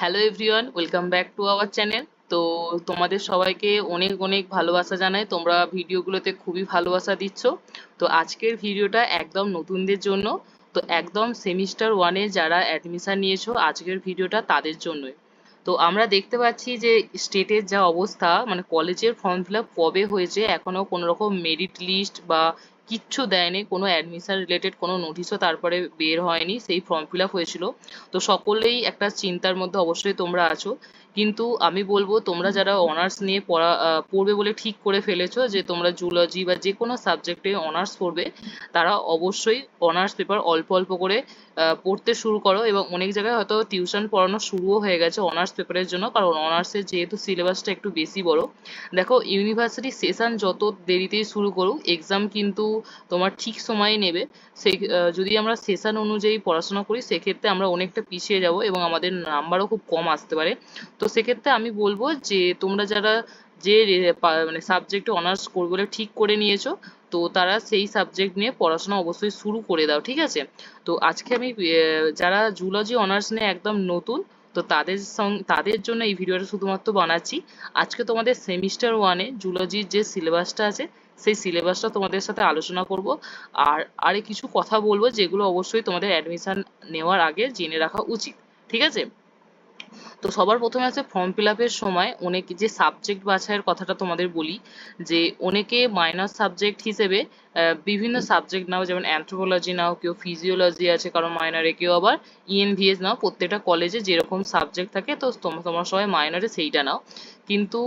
Hello everyone welcome back to our channel তো তোমাদের সবাইকে অনেক অনেক ভালোবাসা জানাই। তোমরা ভিডিওগুলোতে খুবই ভালোবাসা দিচ্ছ। তো আজকের ভিডিওটা একদম নতুনদের জন্য। তো একদম সেমিস্টার ওয়ানে যারা অ্যাডমিশন নিয়েছো, আজকের ভিডিওটা তাদের জন্যই। তো আমরা দেখতে পাচ্ছি যে স্টেটের যা অবস্থা মানে কলেজের ফর্ম ফিল কবে হয়েছে, এখনও কোনো রকম মেরিট লিস্ট বা কিচ্ছু দেয়নি, কোনো অ্যাডমিশন রিলেটেড কোনো নোটিশও তারপরে বের হয়নি, সেই ফর্ম ফিল আপ হয়েছিল। তো সকলেই একটা চিন্তার মধ্যে অবশ্যই তোমরা আছো। কিন্তু আমি বলব, তোমরা যারা অনার্স নিয়ে পড়া পড়বে বলে ঠিক করে ফেলেছো যে তোমরা জুলজি বা যে কোনো সাবজেক্টে অনার্স পড়বে, তারা অবশ্যই অনার্স পেপার অল্প অল্প করে পড়তে শুরু করো এবং অনেক জায়গায় হয়তো টিউশন পড়ানো শুরুও হয়ে গেছে অনার্স পেপারের জন্য, কারণ অনার্সের যেহেতু সিলেবাসটা একটু বেশি বড়। দেখো ইউনিভার্সিটি সেশন যত দেরিতেই শুরু করুক এক্সাম কিন্তু তোমার ঠিক সময়ে নেবে। সেই যদি আমরা সেশন অনুযায়ী পড়াশোনা করি, সেক্ষেত্রে আমরা অনেকটা পিছিয়ে যাব এবং আমাদের নাম্বারও খুব কম আসতে পারে। তো সেক্ষেত্রে আমি বলব যে, তোমরা যারা যে মানে সাবজেক্টে অনার্স করবে বলে ঠিক করে নিয়েছো, তো তারা সেই সাবজেক্ট নিয়ে পড়াশোনা অবশ্যই শুরু করে দাও, ঠিক আছে? তো আজকে আমি যারা জুলজি অনার্স নিয়ে একদম নতুন, তো তাদের সঙ্গে তাদের জন্য এই ভিডিওটা শুধুমাত্র বানাচ্ছি। আজকে তোমাদের সেমিস্টার ওয়ানে জুলজির যে সিলেবাসটা আছে সেই সিলেবাসটা তোমাদের সাথে আলোচনা করব। আর আরে কিছু কথা বলব যেগুলো অবশ্যই তোমাদের অ্যাডমিশন নেওয়ার আগে জেনে রাখা উচিত, ঠিক আছে? তো সবার প্রথমে আছে ফর্ম ফিল আপের সময় অনেক যে সাবজেক্ট বাছাইয়ের কথাটা তোমাদের বলি, যে অনেকে মাইনর সাবজেক্ট হিসেবে বিভিন্ন সাবজেক্ট নাও, যেমন অ্যান্থ্রোপোলজি নাও, কেউ ফিজিওলজি আছে কারও মাইনরে কেউ আবার ইএনভিএস নাও, প্রত্যেকটা কলেজে যেরকম সাবজেক্ট থাকে, তো তোমার তোমার সবাই মাইনরে সেইটা নাও। কিন্তু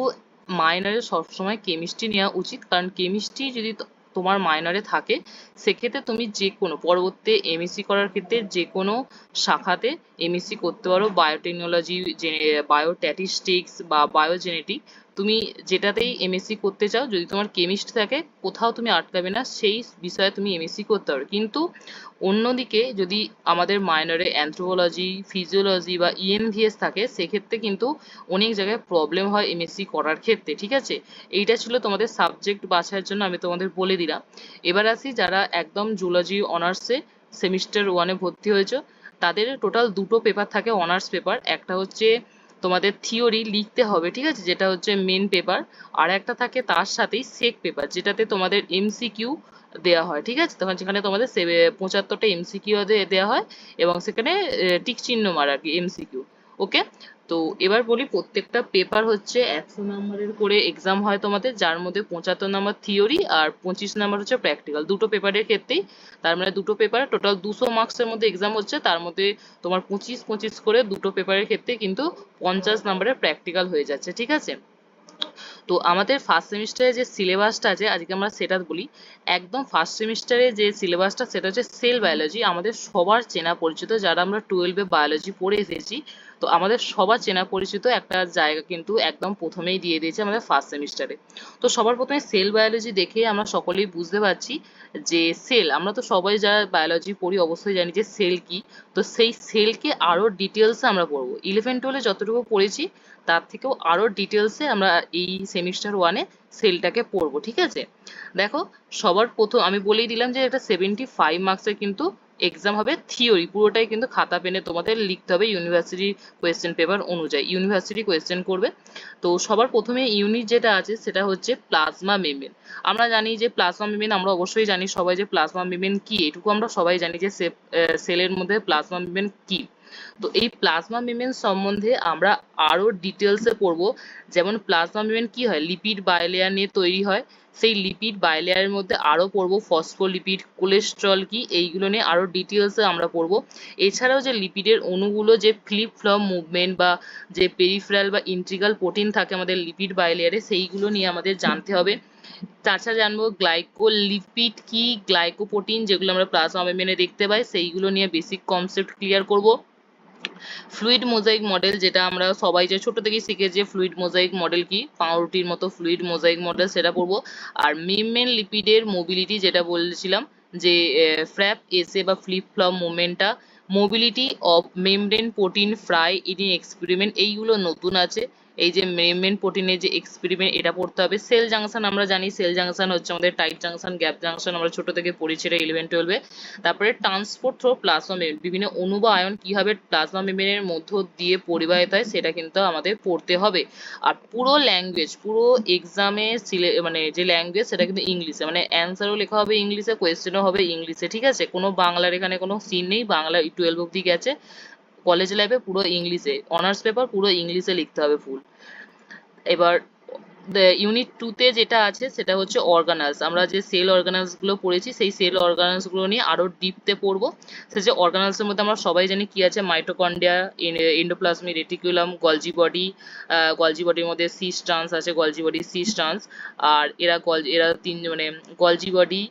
মাইনরে সবসময় কেমিস্ট্রি নেওয়া উচিত। কারণ কেমিস্ট্রি যদি তোমার মাইনরে থাকে, সেক্ষেত্রে তুমি যে কোনো পরবর্তী এমএসসি করার ক্ষেত্রে যে কোনো শাখাতে এমএসসি করতে পারো। বায়োটেকনোলজি বায়োস্ট্যাটিস্টিক্স বা বায়োজেনেটিক তুমি যেটাতেই এমএসসি করতে চাও, যদি তোমার কেমিস্ট থাকে, কোথাও তুমি আটকাবে না, সেই বিষয়ে তুমি এমএসসি করতে পারো। কিন্তু অন্যদিকে যদি আমাদের মাইনরে অ্যান্থ্রোপোলজি ফিজিওলজি বা ইএনভিএস থাকে, সেক্ষেত্রে কিন্তু অনেক জায়গায় প্রবলেম হয় এমএসসি করার ক্ষেত্রে, ঠিক আছে? এইটা ছিল তোমাদের সাবজেক্ট বাছাইয়ের জন্য আমি তোমাদের বলে দিলাম। এবার আসি যারা একদম জুলজি অনার্সে সেমিস্টার ওয়ানে ভর্তি হয়েছে, তাদের টোটাল দুটো পেপার থাকে অনার্স পেপার একটা হচ্ছে তোমাদের থিওরি লিখতে হবে, ঠিক আছে? যেটা হচ্ছে মেন পেপার আর একটা থাকে তার সাথেই সেক পেপার যেটাতে তোমাদের এমসিকিউ দেওয়া হয়, ঠিক আছে? তখন যেখানে তোমাদের পঁচাত্তরটা এমসিকিউ দেওয়া হয় এবং সেখানে টিক চিহ্ন মার আর কি এমসিকিউ ওকে তো এবার বলি প্রত্যেকটা পেপার হচ্ছে একশো নাম্বারের করে এক্সাম হয় তোমাদের, যার মধ্যে পঁচাত্তর নাম্বার থিওরি আর পঁচিশ নাম্বার হচ্ছে প্র্যাকটিক্যাল দুটো পেপারের ক্ষেত্রেই। তার মানে দুটো পেপার টোটাল দুশো মার্কসের মধ্যে এক্সাম হচ্ছে, তার মধ্যে তোমার পঁচিশ পঁচিশ করে দুটো পেপারের ক্ষেত্রে কিন্তু পঞ্চাশ নাম্বারের প্র্যাকটিক্যাল হয়ে যাচ্ছে, ঠিক আছে? তো আমাদের ফার্স্ট সেমিস্টারে যে সিলেবাসটা আছে আজকে আমরা সেটা বলি, একদম ফার্স্ট সেমিস্টারে যে সিলেবাসটা সেটা হচ্ছে সেল বায়োলজি আমাদের সবার চেনা পরিচিত, যারা আমরা টুয়েলভে বায়োলজি পড়ে এসেছি। তো আমাদের সবার চেনা পরিচিত একটা জায়গা কিন্তু একদম প্রথমেই দিয়ে দিয়েছে আমাদের ফার্স্ট সেমিস্টারে তো সবার প্রথমে সেল বায়োলজি দেখে আমরা সকলেই বুঝতে পারছি যে সেল আমরা তো সবাই যারা বায়োলজি পড়ি অবশ্যই জানি যে সেল কি। তো সেই সেলকে আরও ডিটেলসে আমরা পড়ব। ইলেভেন টুয়েলভে যতটুকু পড়েছি, তার থেকেও আরও ডিটেলসে আমরা এই সেমিস্টার ওয়ানে সেলটাকে পড়ব, ঠিক আছে? দেখো, সবার প্রথম, আমি বলেই দিলাম যে এটা সেভেন্টি ফাইভ মার্কসের কিন্তু এক্সাম হবে থিওরি পুরোটাই কিন্তু খাতা পেনে তোমাদের লিখতে হবে ইউনিভার্সিটি কোয়েশ্চেন পেপার অনুযায়ী। ইউনিভার্সিটি কোয়েশ্চেন করবে। তো সবার প্রথমে ইউনিট যেটা আছে, সেটা হচ্ছে প্লাজমা মেমেন আমরা জানি যে প্লাজমা মেমেন আমরা অবশ্যই জানি সবাই যে প্লাজমা মেমেন কি। এটুকু আমরা সবাই জানি যে সেলের মধ্যে প্লাজমা মেমেন কি। তো এই প্লাজমা মেমেন সম্বন্ধে আমরা আরও ডিটেলসে পড়ব। যেমন প্লাজমা মেমেন কি হয়? লিপিড বায়োলেয়ার নিয়ে তৈরি হয়। সেই লিপিড বাইলেয়ারের মধ্যে আরও পড়ব ফসফোলিপিড কোলেস্ট্রল কি? এইগুলো নিয়ে আরও ডিটেলসে আমরা পড়ব। এছাড়াও যে লিপিডের অণুগুলো যে ফ্লিপ ফ্লপ মুভমেন্ট বা যে পেরিফেরাল বা ইন্ট্রিগাল প্রোটিন থাকে আমাদের লিপিড বাইলেয়ারে সেইগুলো নিয়ে আমাদের জানতে হবে। তাছাড়া জানব গ্লাইকোলিপিড কি? গ্লাইকোপ্রোটিন যেগুলো আমরা প্লাজমা মেমব্রেনে দেখতে পাই, সেইগুলো নিয়ে বেসিক কনসেপ্ট ক্লিয়ার করব। ফ্লুইড মোজাইক মডেল যেটা আমরা সবাই যে ছোট থেকেই শিখেছি ফ্লুইড মোজাইক মডেল কি? পাউরুটির মতো ফ্লুইড মোজাইক মডেল সেটা পড়ব আর মিমেন লিপিডের মোবিলিটি যেটা বলেছিলাম যে ফ্র্যাপ এসে বা flip flop মুভমেন্টটা mobility of membrane protein Frye Edidin experiment এইগুলো নতুন আছে। এই যে মেমব্রেন প্রোটিনের যে এক্সপেরিমেন্ট এটা পড়তে হবে। সেল জাংশন আমরা জানি সেল জাংশন হচ্ছে আমাদের টাইট জাংশন গ্যাপ জাংশন আমরা ছোট থেকে পড়েছি এটা ইলেভেন টুয়েলভে তারপরে ট্রান্সপোর্ট থ্রো প্লাজমা মেমব্রেন বিভিন্ন অণু বা আয়ন কীভাবে প্লাজমা মেমব্রেনের মধ্য দিয়ে পরিবাহিত হয়, সেটা কিন্তু আমাদের পড়তে হবে। আর পুরো ল্যাঙ্গুয়েজ পুরো এক্সামে মানে যে ল্যাঙ্গুয়েজ সেটা কিন্তু ইংলিশে মানে অ্যান্সারও লেখা হবে ইংলিশে কোয়েশ্চেনও হবে ইংলিশে, ঠিক আছে? কোনো বাংলার এখানে কোনো সিন নেই, বাংলা টুয়েলভ অব্দি গেছে। কলেজ লাইফে পুরো ইংলিশে অনার্স পেপার পুরো ইংলিশে লিখতে হবে ফুল এবার ইউনিট টুতে যেটা আছে সেটা হচ্ছে অর্গানালস আমরা যে সেল অর্গানালসগুলো পড়েছি, সেই সেল অর্গানালসগুলো নিয়ে আরও ডিপতে পড়ব। সে যে অর্গানালস এর মধ্যে আমরা সবাই জানি কি আছে mitochondria endoplasmic reticulum Golgi body Golgi বডির মধ্যে সি স্ট্রান্স আছে গলজি বডি সি স্ট্রান্স আর এরা গল এরা তিন মানে গলজি বডি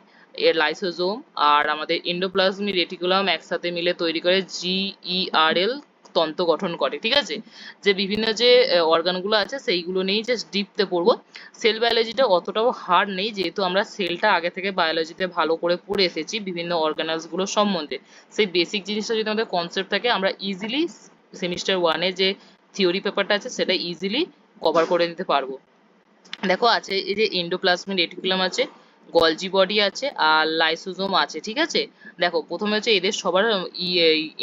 এর লাইসোজোম আর আমাদের এন্ডোপ্লাজমিক রেটিকুলাম একসাথে মিলে তৈরি করে জিইআরএল তন্ত্র গঠন করে, ঠিক আছে? যে বিভিন্ন যে অর্গানগুলো আছে সেইগুলো নিয়েই জাস্ট ডিপতে পড়ব। সেল বায়োলজিটা অতটাও হার্ড নেই, যেহেতু আমরা সেলটা আগে থেকে বায়োলজিতে ভালো করে পড়ে এসেছি বিভিন্ন অর্গানালসগুলো সম্বন্ধে। সেই বেসিক জিনিসটা যদি আমাদের কনসেপ্ট থাকে, আমরা ইজিলি সেমিস্টার ওয়ানে যে থিওরি পেপারটা আছে সেটা ইজিলি কভার করে নিতে পারব। দেখো, আছে এই যে এন্ডোপ্লাজমিক রেটিকুলাম আছে গলজি বডি আছে আর লাইসোজোম আছে, ঠিক আছে? দেখো, প্রথমে হচ্ছে এদের সবার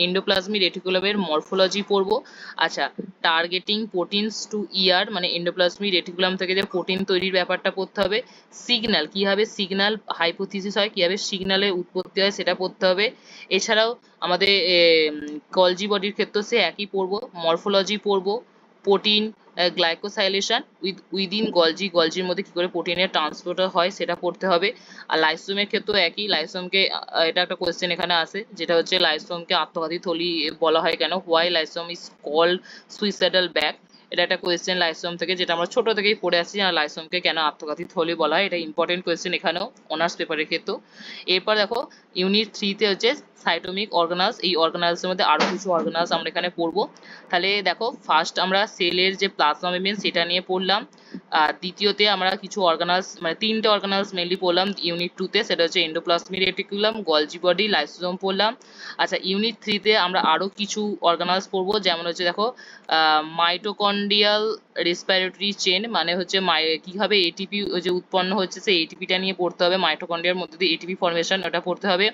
এন্ডোপ্লাজমিক রেটিকুলামের মরফোলজি পড়ব। আচ্ছা টার্গেটিং প্রোটিনস টু ইয়ার মানে এন্ডোপ্লাজমিক রেটিকুলাম থেকে যে প্রোটিন তৈরির ব্যাপারটা পড়তে হবে। সিগন্যাল কীভাবে সিগন্যাল হাইপোথিসিস হয়, কীভাবে সিগন্যালের উৎপত্তি হয় সেটা পড়তে হবে। এছাড়াও আমাদের গলজি বডির ক্ষেত্রে সে একই পড়ব মরফোলজি পড়ব protein glycosylation with within Golgi গলজির মধ্যে কি করে প্রোটিনের ট্রান্সপোর্ট হয় সেটা পড়তে হবে। আর লাইসোমের ক্ষেত্রেও একই লাইসোমকে এটা একটা কোয়েশ্চেন এখানে আসে, যেটা হচ্ছে লাইসোমকে আত্মঘাতী থলি বলা হয় কেন? Why lysosome is called suicidal bag এটা একটা কোয়েশ্চেন লাইসোম থেকে, যেটা আমরা ছোট থেকেই পড়ে আসছি আর লাইসোমকে কেন আত্মঘাতী থলি বলা হয়। এটা ইম্পর্টেন্ট কোয়েশ্চেন এখানেও অনার্স পেপারের ক্ষেত্রেও। এরপর দেখো ইউনিট থ্রিতে হচ্ছে সাইটোমিক অর্গানাইজ এই অর্গানালসের মধ্যে আরও কিছু অর্গানাইজ আমরা এখানে পড়ব। তাহলে দেখো ফার্স্ট আমরা সেলের যে প্লাজমা মেমব্রেন সেটা নিয়ে পড়লাম। দ্বিতীয়তে আমরা কিছু অর্গানালস মানে তিনটে অর্গানালস মেনলি পড়লাম ইউনিট টুতে সেটা হচ্ছে endoplasmic reticulum Golgi body lysosome পড়লাম। আচ্ছা ইউনিট থ্রিতে আমরা আরও কিছু অর্গানালস পড়ব, যেমন হচ্ছে দেখো মাইটোকন্ডিয়াল রেসপিরেটরি চেন মানে হচ্ছে কীভাবে এটিপি যে উৎপন্ন হচ্ছে, সেই এটিপিটা নিয়ে পড়তে হবে মাইটোকন্ড্রিয়ার মধ্যে দিয়ে এটিপি ফর্মেশন ওটা পড়তে হবে।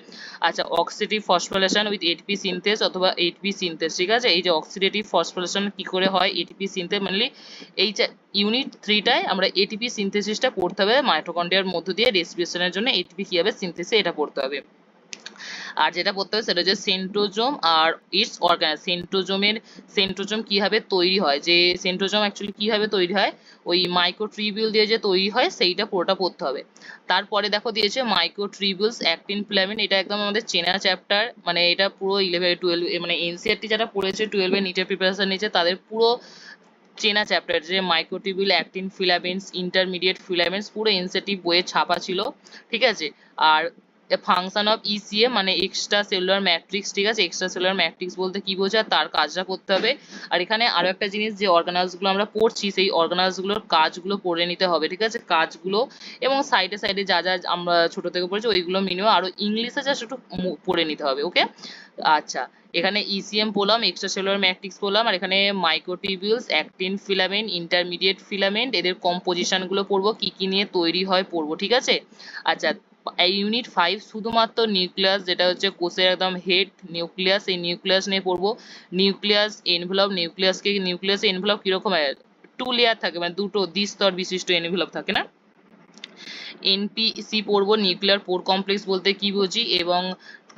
আচ্ছা oxidative phosphorylation with ATP synthase অথবা এটিপি সিনথেস ঠিক আছে? এই যে অক্সিডেটিভ ফসফোরিলেশন কি করে হয় এটিপি সিনথেস মেনলি এই ইউনিট থ্রিটায় আমরা এটিপি সিনথেসিসটা পড়তে হবে মাইটোকন্ড্রিয়ার মধ্য দিয়ে রেসপিরেশনের জন্য এটিপি কীভাবে সিনথেসিস এটা পড়তে হবে। আর যেটা পড়তে হবে সেটা হচ্ছে সেন্ট্রোজোম আর ইটস অর্গান সেন্ট্রোজোমের, সেন্ট্রোজোম কীভাবে তৈরি হয়, যে সেন্ট্রোজোম অ্যাকচুয়ালি কীভাবে তৈরি হয়, ওই মাইক্রোট্রিবিউল দিয়ে যে তৈরি হয়, সেইটা পুরোটা পড়তে হবে। তারপরে দেখো দিয়েছে মাইক্রো মাইক্রোট্রিবিউলস অ্যাক্টিন ফিলামেন্ট এটা একদম আমাদের চেনা চ্যাপ্টার মানে এটা পুরো ইলেভেন টুয়েলভ মানে এনসিআরটি যারা পড়েছে টুয়েলভে নিটের প্রিপারেশন নিয়েছে, তাদের পুরো চেনা চ্যাপ্টার যে microtubule actin filaments intermediate filaments পুরো ইনসেটিভ বইয়ে ছাপা ছিল, ঠিক আছে? আর ফাংশন অফ ইসিএ মানে এক্সট্রা সেলুলার ম্যাট্রিক্স ঠিক আছে? এক্সট্রা সেলুলার ম্যাট্রিক্স বলতে কি বোঝায়? তার কাজটা করতে হবে। আর এখানে আরও একটা জিনিস, যে অর্গানালসগুলো আমরা পড়ছি, সেই অর্গানালসগুলোর কাজগুলো পড়ে নিতে হবে, ঠিক আছে? কাজগুলো এবং সাইডে সাইডে যা যা আমরা ছোট থেকে পড়েছি, ওইগুলো মিনিমাম আরও ইংলিশে জাস্ট একটু পড়ে নিতে হবে ওকে আচ্ছা এখানে ইসিএম পড়লাম এক্সট্রা সেলুলার ম্যাট্রিক্স পড়লাম আর এখানে microtubules actin filament intermediate filament এদের কম্পোজিশনগুলো পড়ব, কি কি নিয়ে তৈরি হয় পড়ব, ঠিক আছে? আচ্ছা ইউনিট ফাইভ শুধুমাত্র নিউক্লিয়াস যেটা হচ্ছে কোষের একদম হেড নিউক্লিয়াস এই নিউক্লিয়াস নিয়ে পড়ব। নিউক্লিয়াস এনভেলপ নিউক্লিয়াসকে নিউক্লিয়াস এনভেলপ কীরকম হয় টু লেয়ার থাকে মানে দুটো দ্বিস্তর বিশিষ্ট এনভেলপ থাকে না? এনপিসি পড়ব নিউক্লিয়ার পোর কমপ্লেক্স বলতে কি বুঝি? এবং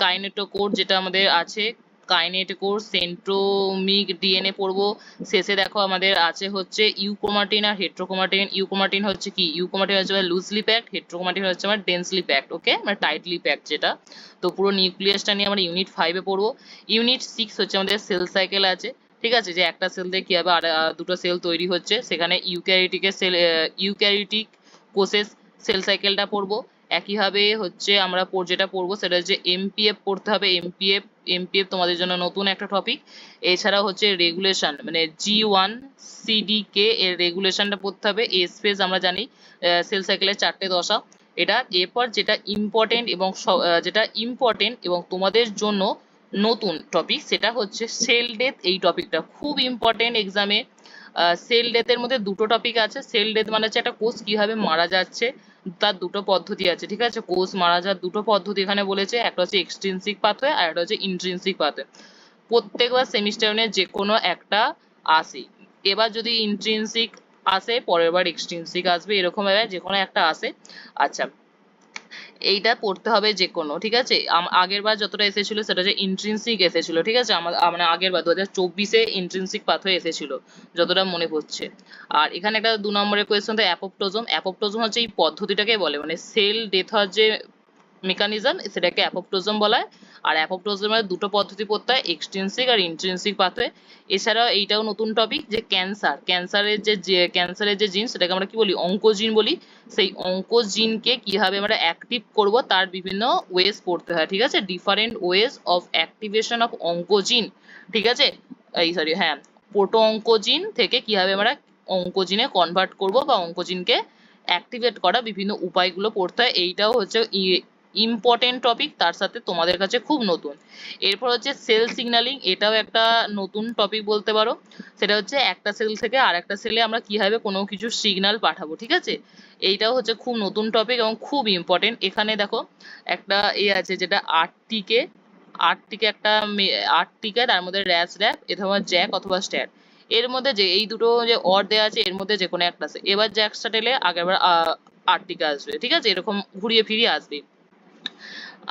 কাইনেটোকোর যেটা আমাদের আছে কাইনেটোকোর সেন্ট্রোমিক ডিএনএ পড়ব। শেষে দেখো আমাদের আছে হচ্ছে ইউক্রোমাটিন আর হেট্রোক্রোমাটিন ইউক্রোমাটিন হচ্ছে কি? ইউক্রোমাটিন হচ্ছে লুজলি প্যাকড হেট্রোক্রোমাটিন হচ্ছে আমার ডেন্সলি প্যাকড ওকে মানে টাইটলি প্যাকড যেটা। তো পুরো নিউক্লিয়াসটা নিয়ে আমরা ইউনিট ফাইভে পড়ব। ইউনিট সিক্স হচ্ছে আমাদের সেল সাইকেল আছে, ঠিক আছে? যে একটা সেল দিয়ে কীভাবে আর দুটো সেল তৈরি হচ্ছে। সেখানে ইউক্যারিটিকের সেল ইউক্যারিটিক কোষের সেল সাইকেলটা পড়ব। একইভাবে হচ্ছে আমরা যেটা পড়ব সেটা হচ্ছে এমপিএফ পড়তে হবে। এমপিএফ এমপিএফ তোমাদের জন্য নতুন একটা টপিক এছাড়া হচ্ছে রেগুলেশন মানে জি ওয়ান সিডিকে এর রেগুলেশনটা পড়তে হবে। এস ফেজ আমরা জানি সেল সাইকেলের চারটে দশা। এটা এরপর যেটা ইম্পর্টেন্ট এবং যেটা ইম্পর্টেন্ট এবং তোমাদের জন্য নতুন টপিক সেটা হচ্ছে সেল ডেথ এই টপিকটা খুব ইম্পর্টেন্ট এক্সামে সেল ডেথের মধ্যে দুটো টপিক আছে। সেল ডেথ মানে হচ্ছে একটা কোষ কীভাবে মারা যাচ্ছে। তার দুটো পদ্ধতি আছে, ঠিক আছে? কোষ মারা যাওয়ার দুটো পদ্ধতি এখানে বলেছে, একটা হচ্ছে এক্সট্রিনসিক পাথওয়ে আর একটা হচ্ছে ইন্ট্রিনসিক পাথওয়ে প্রত্যেকবার সেমিস্টারে যে কোনো একটা আসে। এবার যদি ইন্ট্রিনসিক আসে, পরের বার এক্সট্রিনসিক আসবে, এরকম যে কোনো একটা আসে। আচ্ছা এইটা পড়তে হবে যে কোনো ঠিক আছে? আগের বার যতটা এসেছিল সেটা হচ্ছে ইন্ট্রিন্সিক এসেছিল, ঠিক আছে? আমার মানে আগের বার দু হাজার চব্বিশে ইন্ট্রিনসিক পাথওয়ে এসেছিল, যতটা মনে পড়ছে আর এখানে একটা দু নম্বরের কোয়েশ্চন অ্যাপোপ্টোজম অ্যাপোপ্টোজম হচ্ছে এই পদ্ধতিটাকে বলে মানে সেল ডেথ হওয়ার যে মেকানিজম সেটাকে অ্যাপোপ্টোজম বলা হয়। আর অ্যাপোপ্টোজমের দুটো পদ্ধতি পড়তে হয় এক্সট্রিনসিক আর ইন্ট্রিনসিক পাথওয়ে এছাড়াও এইটাও নতুন টপিক যে ক্যান্সার ক্যান্সারের যে ক্যান্সারের যে জিন সেটাকে আমরা কি বলি? অঙ্কোজিন বলি। সেই অঙ্কোজিনকে কীভাবে আমরা অ্যাক্টিভ করব, তার বিভিন্ন ওয়েজ পড়তে হয়, ঠিক আছে? Different ways of activation of oncogene ঠিক আছে? এই সরি হ্যাঁ প্রোটো অঙ্কোজিন থেকে কীভাবে আমরা অঙ্কোজিনে কনভার্ট করব বা অঙ্কোজিনকে অ্যাক্টিভেট করা বিভিন্ন উপায়গুলো পড়তে হয়। এইটাও হচ্ছে ইম্পর্টেন্ট টপিক তার সাথে তোমাদের কাছে খুব নতুন। এরপর হচ্ছে সেল সিগন্যালিং এটাও একটা নতুন টপিক বলতে পারো। সেটা হচ্ছে একটা সেল থেকে আর একটা সেলে আমরা কীভাবে কোনো কিছু সিগন্যাল পাঠাবো, ঠিক আছে? এইটাও হচ্ছে খুব নতুন টপিক এবং খুব ইম্পর্টেন্ট এখানে দেখো, একটা এ আছে যেটা আটটিকে আটটিকে একটা আটটিকে তার মধ্যে র্যাস র্যাপ অথবা জ্যাক অথবা স্ট্যাট এর মধ্যে যে, এই দুটো যে অর দেওয়া আছে, এর মধ্যে যে কোনো একটা আছে। এবার জ্যাক স্টার্ট এলে আগেরবার আটটিকে আসবে, ঠিক আছে? এরকম ঘুরিয়ে ফিরিয়ে আসবে।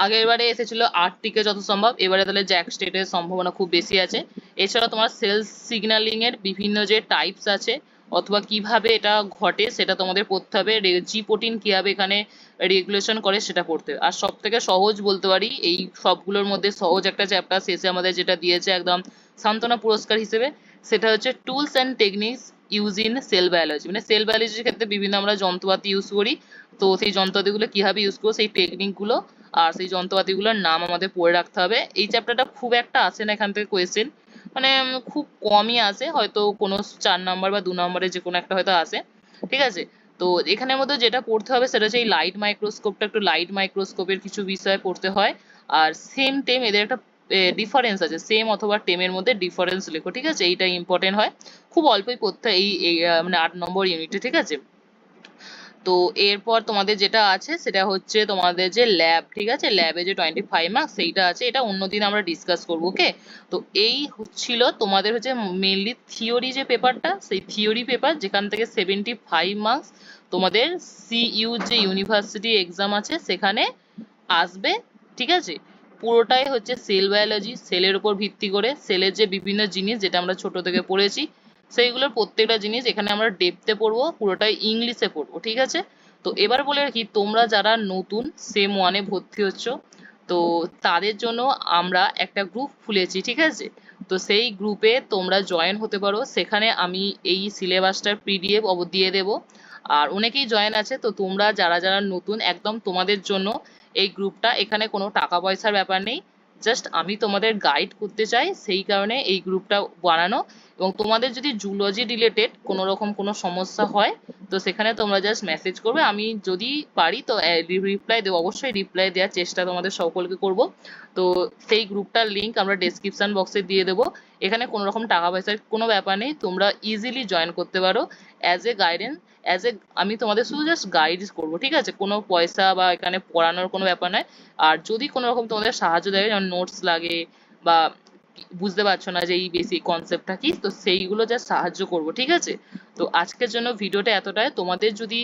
আগের বারে এসেছিল আটটিকে যত সম্ভব এবারে তাহলে জ্যাক স্টেটের সম্ভাবনা খুব বেশি আছে। এছাড়া তোমার সেলস সিগন্যালিং এর বিভিন্ন যে টাইপস আছে, অথবা কীভাবে এটা ঘটে সেটা তোমাদের পড়তে হবে। জি প্রোটিন কীভাবে এখানে রেগুলেশন করে সেটা পড়তে হবে। আর সব থেকে সহজ বলতে পারি, এই সবগুলোর মধ্যে সহজ একটা চ্যাপ্টার শেষে আমাদের যেটা দিয়েছে একদম সান্ত্বনা পুরস্কার হিসেবে, সেটা হচ্ছে tools and techniques use in cell biology মানে সেল বায়োলজির ক্ষেত্রে বিভিন্ন আমরা যন্ত্রপাতি ইউজ করি। তো সেই যন্ত্রপাতিগুলো কীভাবে ইউজ করব, সেই টেকনিকগুলো আর সেই যন্ত্রপাতিগুলোর নাম আমাদের পড়ে রাখতে হবে। এই চ্যাপ্টারটা খুব একটা আসে না এখান থেকে কোয়েশ্চেন মানে খুব কমই আসে। হয়তো কোনো চার নাম্বার বা দু নম্বরে যে কোনো একটা হয়তো আসে। ঠিক আছে? তো এখানের মধ্যে যেটা পড়তে হবে সেটা হচ্ছে এই লাইট মাইক্রোস্কোপটা একটু লাইট মাইক্রোস্কোপের কিছু বিষয় পড়তে হয়। আর সেম টেম এদের একটা ডিফারেন্স আছে সেম অথবা টেমের মধ্যে ডিফারেন্স লেখো, ঠিক আছে? এইটা ইম্পর্টেন্ট হয়। খুব অল্পই পড়তে এই মানে আট নম্বর ইউনিটে ঠিক আছে? তো এরপর তোমাদের যেটা আছে, সেটা হচ্ছে তোমাদের যে ল্যাব ঠিক আছে? ল্যাবে যে টোয়েন্টি ফাইভ মার্কস সেইটা আছে, এটা অন্যদিন আমরা ডিসকাস করব ওকে তো এই ছিল তোমাদের হচ্ছে মেনলি থিওরি যে পেপারটা সেই থিওরি পেপার যেখান থেকে সেভেন্টি ফাইভ মার্কস তোমাদের সিইউ যে ইউনিভার্সিটি এক্সাম আছে, সেখানে আসবে, ঠিক আছে? পুরোটাই হচ্ছে সেল বায়োলজি সেলের উপর ভিত্তি করে সেলের যে বিভিন্ন জিনিস যেটা আমরা ছোট থেকে পড়েছি, সেইগুলোর প্রত্যেকটা জিনিস এখানে আমরা ডেপতে পড়ব, পুরোটাই ইংলিশে পড়ব, ঠিক আছে? তো এবার বলে রাখি, তোমরা যারা নতুন সেম ওয়ানে ভর্তি হচ্ছ, তো তাদের জন্য আমরা একটা গ্রুপ খুলেছি, ঠিক আছে? তো সেই গ্রুপে তোমরা জয়েন হতে পারো, সেখানে আমি এই সিলেবাসটার পিডিএফ অব দিয়ে দেব। আর অনেকেই জয়েন আছে, তো তোমরা যারা যারা নতুন, একদম তোমাদের জন্য এই গ্রুপটা, এখানে কোনো টাকা পয়সার ব্যাপার নেই। জাস্ট আমি তোমাদের গাইড করতে চাই, সেই কারণে এই গ্রুপটা বানানো। এবং তোমাদের যদি জুলজি রিলেটেড কোনো রকম কোনো সমস্যা হয়, তো সেখানে তোমরা জাস্ট মেসেজ করবে। আমি যদি পারি, তো রিপ্লাই দেবো। অবশ্যই রিপ্লাই দেওয়ার চেষ্টা তোমাদের সকলকে করব। তো সেই গ্রুপটার লিঙ্ক আমরা ডেসক্রিপশন বক্সে দিয়ে দেবো। এখানে কোনো রকম টাকা পয়সার কোনো ব্যাপার নেই। তোমরা ইজিলি জয়েন করতে পারো। As a guidance as a আমি তোমাদের শুধু জাস্ট গাইড করব, ঠিক আছে? কোনো পয়সা বা এখানে পড়ানোর কোনো ব্যাপার নয়। আর যদি কোনো রকম তোমাদের সাহায্য দেয়, যেমন নোটস লাগে বা বুঝতে পারছ না যে এই বেসিক কনসেপ্টটা কি, তো সেইগুলো যা সাহায্য করব, ঠিক আছে? তো আজকের জন্য ভিডিওটা এতটাই। তোমাদের যদি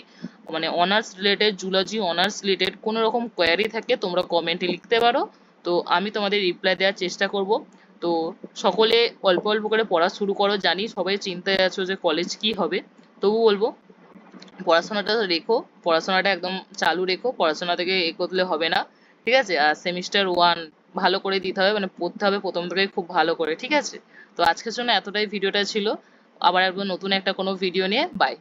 মানে honours related zoology honours related কোনো রকম কোয়ারি থাকে, তোমরা কমেন্টে লিখতে পারো। তো আমি তোমাদের রিপ্লাই দেওয়ার চেষ্টা করব। তো সকলে অল্প অল্প করে পড়া শুরু করো। জানি সবাই চিন্তায় আছো যে কলেজ কি হবে। তবু বলব পড়াশোনাটা রেখো, পড়াশোনাটা একদম চালু রেখো, পড়াশোনা থেকে এ করলে হবে না, ঠিক আছে? আর সেমিস্টার ওয়ান ভালো করে দিতে হবে মানে পড়তে হবে প্রথম থেকে খুব ভালো করে, ঠিক আছে? তো আজকের জন্য এতটাই, ভিডিওটা ছিল। আবার একবার নতুন একটা কোনো ভিডিও নিয়ে বাই